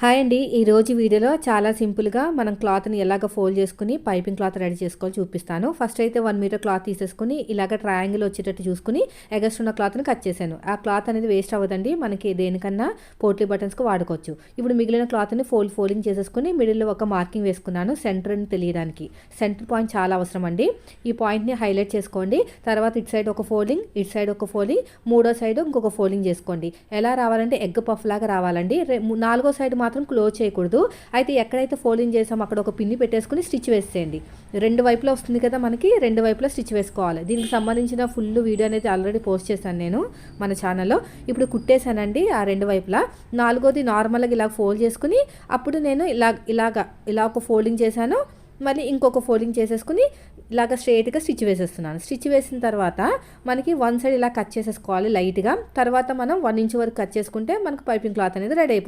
Hi అండి. ఈ రోజు వీడియోలో చాలా సింపుల్గా మనం క్లాత్ని ఎలాగ ఫోల్డ్ చేసుకుని పైపింగ్ క్లాత్ రెడీ చేసుకోవాలి చూపిస్తాను. ఫస్ట్ అయితే వన్ మీటర్ క్లాత్ తీసేసుకుని ఇలాగ ట్రయాంగిల్ వచ్చేటట్టు చూసుకుని ఎగస్ట్ ఉన్న క్లాత్ని కట్ చేశాను. ఆ క్లాత్ అనేది వేస్ట్ అవ్వదండి. మనకి దేనికన్నా పోట్లీ బటన్స్కి వాడుకోవచ్చు. ఇప్పుడు మిగిలిన క్లాత్ని ఫోల్డ్ ఫోల్డింగ్ చేసేసుకుని మిడిల్లో ఒక మార్కింగ్ వేసుకున్నాను సెంటర్ని తెలియడానికి. సెంటర్ పాయింట్ చాలా అవసరం అండి. ఈ పాయింట్ని హైలైట్ చేసుకోండి. తర్వాత ఇటు సైడ్ ఒక ఫోల్డింగ్ ఇటు సైడ్ ఒక ఫోల్డింగ్ మూడో సైడ్ ఇంకొక ఫోల్డింగ్ చేసుకోండి. ఎలా రావాలంటే ఎగ్ పఫ్ లాగా రావాలండి. నాలుగో సైడ్ మాత్రం క్లోజ్ చేయకూడదు. అయితే ఎక్కడైతే ఫోల్డింగ్ చేసామో అక్కడ ఒక పిన్ని పెట్టేసుకుని స్టిచ్ వేసేయండి. రెండు వైపులా వస్తుంది కదా మనకి రెండు వైపులా స్టిచ్ వేసుకోవాలి. దీనికి సంబంధించిన ఫుల్ వీడియో అనేది ఆల్రెడీ పోస్ట్ చేశాను నేను మన ఛానల్లో. ఇప్పుడు కుట్టేశానండి ఆ రెండు వైపులా. నాలుగోది నార్మల్గా ఇలా ఫోల్డ్ చేసుకుని అప్పుడు నేను ఇలా ఇలాగా ఇలా ఒక ఫోల్డింగ్ చేశాను. మళ్ళీ ఇంకొక ఫోల్డింగ్ చేసేసుకుని ఇలాగ స్ట్రైట్గా స్టిచ్ వేసేస్తున్నాను. స్టిచ్ వేసిన తర్వాత మనకి వన్ సైడ్ ఇలా కట్ చేసేసుకోవాలి లైట్గా. తర్వాత మనం వన్ ఇంచ్ వరకు కట్ చేసుకుంటే మనకు పైపింగ్ క్లాత్ అనేది రెడీ అయిపోతుంది.